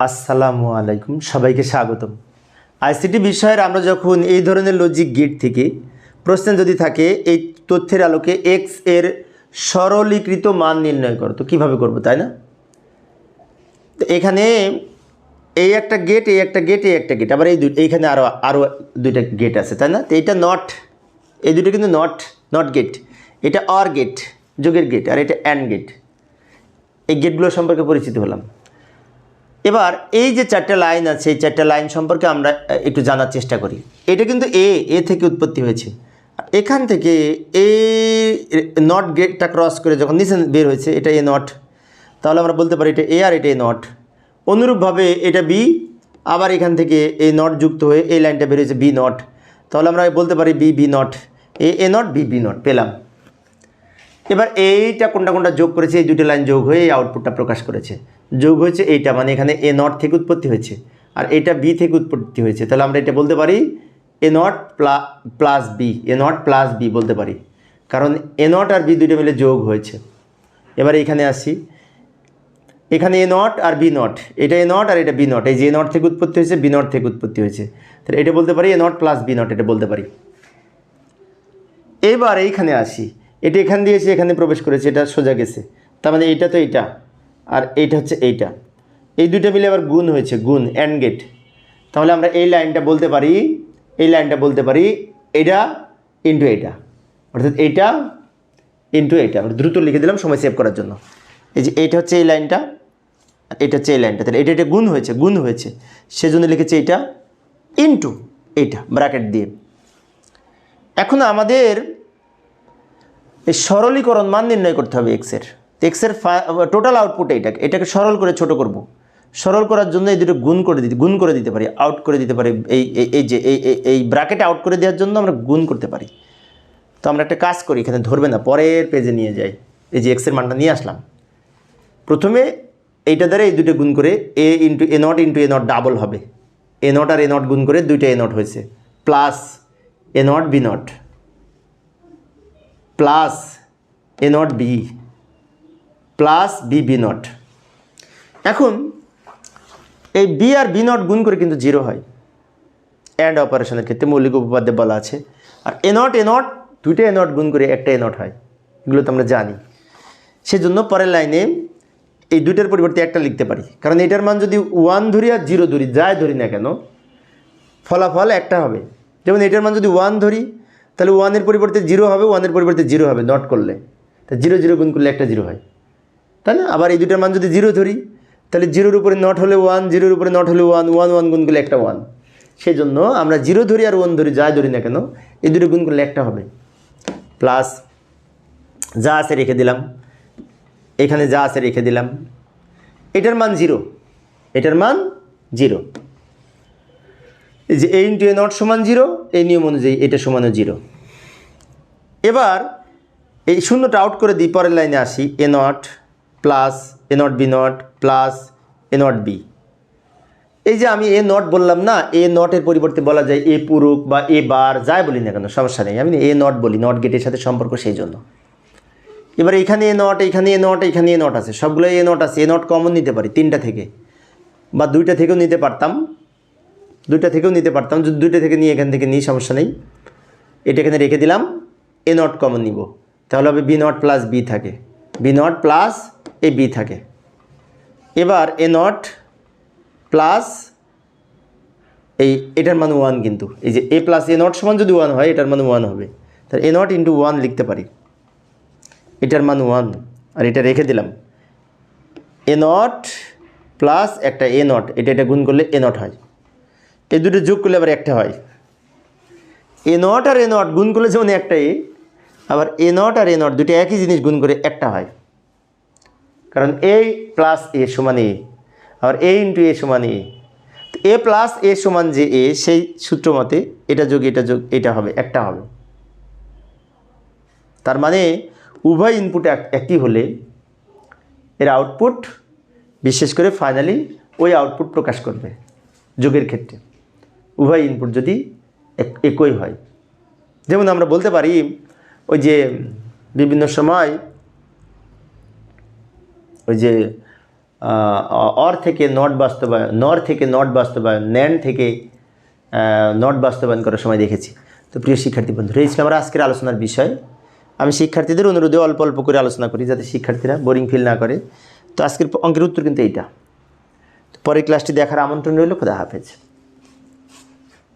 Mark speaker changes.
Speaker 1: আসসালামু আলাইকুম, সবাইকে স্বাগতম। আইসিটি বিষয়ের আমরা যখন এই ধরনের লজিক গেট থেকে প্রশ্ন যদি থাকে, এই তথ্যের আলোকে এক্সের সরলীকৃত মান নির্ণয় করো। তো কীভাবে করব, তাই না? তো এখানে এই একটা গেট এই একটা গেট এই একটা গেট আবার এই দুই এইখানে আরও আরও দুইটা গেট আছে, তাই না? তো এইটা নট এই দুটো কিন্তু নট নট গেট এটা অর গেট যোগের গেট আর এটা অ্যান্ড গেট এই গেটগুলো সম্পর্কে পরিচিত হলাম। এবার এই যে চারটা লাইন আছে, এই চারটা লাইন সম্পর্কে আমরা একটু জানার চেষ্টা করি। এটা কিন্তু এ এ থেকে উৎপত্তি হয়েছে। এখান থেকে এই নট গেটটা ক্রস করে যখন নিচে বের হয়েছে, এটা এ নট। তাহলে আমরা বলতে পারি এটা এ আর এটা এ নট। অনুরূপভাবে এটা বি, আবার এখান থেকে এই নট যুক্ত হয়ে এই লাইনটা বের হয়েছে বি নট। তাহলে আমরা বলতে পারি B B not. A A not, B B not, পেলাম। এবার এইটা কোনটা কোনটা যোগ করেছে, এই দুটো লাইন যোগ হয়ে এই আউটপুটটা প্রকাশ করেছে। যোগ হয়েছে এইটা মানে এখানে এ নট থেকে উৎপত্তি হয়েছে। আর এটা বি থেকে উৎপত্তি হয়েছে। তাহলে আমরা এটা বলতে পারি A not plus B A not plus B বলতে পারি। কারণ এ নট আর বি দুটো মিলে যোগ হয়েছে। এবার এখানে আসি। এখানে এ নট আর বি নট এটা এ নট আর এটা বি নট এই যে এ নট থেকে উৎপত্তি হয়েছে বি নট থেকে উৎপত্তি হয়েছে। তাহলে এটা বলতে পারি A not plus B not এটা বলতে পারি। এবার এইখানে আসি। এটা এখান দিয়ে এসে এখানে প্রবেশ করেছে, এটা সোজা গেছে। তার মানে এইটা তো এইটা, আর এইটা হচ্ছে এইটা। এই দুটো মিলে আবার গুণ হয়েছে, গুণ অ্যান্ড গেট তাহলে আমরা এই লাইনটা বলতে পারি, এই লাইনটা বলতে পারি, এটা ইন্টু এইটা অর্থাৎ এইটা ইন্টু এইটা দ্রুত লিখে দিলাম, সময় সেভ করার জন্য। এই যে এইটা হচ্ছে এই লাইনটা, আর এটা হচ্ছে এই লাইনটা। তাহলে এটা এটা গুণ হয়েছে গুণ হয়েছে। সেজন্য লিখেছে এইটা ইন্টু এইটা ব্র্যাকেট দিয়ে। এখন আমাদের এই সরলীকরণ মান নির্ণয় করতে হবে এক্সের এক্সের টোটাল আউটপুট এইটাকে, এটাকে সরল করে ছোট করব। সরল করার জন্য এই দুটো গুণ করে দিতে গুণ করে দিতে পারি আউট করে দিতে পারি, এই, এই- যে, এই, এই- ব্র্যাকেট আউট করে দেওয়ার জন্য আমরা গুণ করতে পারি। তো আমরা একটা কাজ করি, এখানে ধরবে না, পরের পেজে নিয়ে যাই। এই যে এক্সের মানটা নিয়ে আসলাম। প্রথমে এইটা দ্বারা এই দুটো গুণ করে A into A not into A not double হবে। এ নট আর এ নট গুণ করে দুইটা এ নট হয়েছে। Plus A not B not plus A not B, plus B B not. এখন এই বি আর বি নট গুণ করে কিন্তু জিরো হয়। অ্যান্ড অপারেশনের ক্ষেত্রে মৌলিক উপপাদ্যে বলা আছে। আর এ নট এ নট, দুইটা এ নট গুণ করে একটা এ নট হয়। এগুলো তো আমরা জানি। সেজন্য পরের লাইনে এই দুইটার পরিবর্তে একটা লিখতে পারি। কারণ এটার মান যদি ওয়ান ধরি আর জিরো ধরি, যাই ধরি না কেন, ফলাফল একটা হবে। যেমন এটার মান যদি ওয়ান ধরি তাহলে ওয়ানের পরিবর্তে জিরো হবে, ওয়ানের পরিবর্তে জিরো হবে নট করলে। তা জিরো জিরো গুণ করলে একটা জিরো হয়। তাই না আবার এই দুটার মান যদি জিরো ধরি, তাহলে জিরোর উপরে নট হলে ওয়ান জিরোর উপরে নট হলে ওয়ান ওয়ান ওয়ান গুণ করলে একটা ওয়ান সেই জন্য আমরা জিরো ধরি আর ওয়ান ধরি, যাই ধরি না কেন, এই দুটো গুণ করলে একটা হবে। প্লাস যা আছে রেখে দিলাম, এখানে যা আছে রেখে দিলাম, এটার মান জিরো, এটার মান জিরো। এই যে এ ইন্টু এ নট সমান জিরো এই নিয়ম অনুযায়ী এটা সমানও জিরো এবার এই শূন্যটা আউট করে দিই পরের লাইনে আসি A not plus A not B not plus A not B এই যে আমি এ নট বললাম না এ নটের পরিবর্তে বলা যায় এ পুরুক বা এ বার যাই বলি না কেন সমস্যা নেই আমি এ নট বলি নট গেটের সাথে সম্পর্ক সেই জন্য এবার এখানে এ নট এখানে এ নট এখানে এ নট আছে সবগুলো এ নট আছে এ নট কমন নিতে পারি তিনটা থেকে বা দুইটা থেকেও নিতে পারতাম দুইটা থেকেও নিতে পারতাম। যদি দুইটা থেকে নিয়ে এখান থেকে নিই, সমস্যা নেই। এটা এখানে রেখে দিলাম। এ নট কমন নিব। তাহলে হবে বি নট প্লাস বি থাকে। B not plus A B থাকে। এবার এ নট প্লাস এই, এটার মান ওয়ান কিন্তু। এই যে এ প্লাস এ নট সমান যদি ওয়ান হয়, এটার মান ওয়ান হবে। তাহলে এ নট ইন্টু ওয়ান লিখতে পারি। এটার মান ওয়ান আর এটা রেখে দিলাম। এ নট প্লাস একটা এ নট এটা এটা গুণ করলে এ নট হয়। এই দুটো যোগ করলে আবার একটা হয়। এ নট আর এ নট গুণ করলে যেমন একটা এ আবার এ নট আর এ নট দুটো একই জিনিস গুণ করে একটা হয়। কারণ এ প্লাস এ সমান এ, আবার এ ইন্টু এ সমান এ। এ প্লাস এ সমান যে এ, সেই সূত্র মতে এটা যোগ এটা যোগ, এটা হবে, একটা হবে। তার মানে উভয় ইনপুট এক- একই হলে এর আউটপুট বিশেষ করে ফাইনালি ওই আউটপুট প্রকাশ করবে যোগের ক্ষেত্রে। উভয় ইনপুট যদি এক- একই হয়। যেমন আমরা বলতে পারি, ওই যে বিভিন্ন সময় ওই যে অর থেকে নট বাস্তবায়ন নর থেকে নট বাস্তবায়ন ন্যান থেকে নট বাস্তবায়ন করার সময় দেখেছি। তো প্রিয় শিক্ষার্থী বন্ধুরা, এই ছিল আমার আজকের আলোচনার বিষয়। আমি শিক্ষার্থীদের অনুরোধে অল্প অল্প করে আলোচনা করি যাতে শিক্ষার্থীরা বোরিং ফিল না করে। তো আজকের অঙ্কের উত্তর কিন্তু এইটা। তো পরের ক্লাসটি দেখার আমন্ত্রণ রইল, খোদা হাফেজ।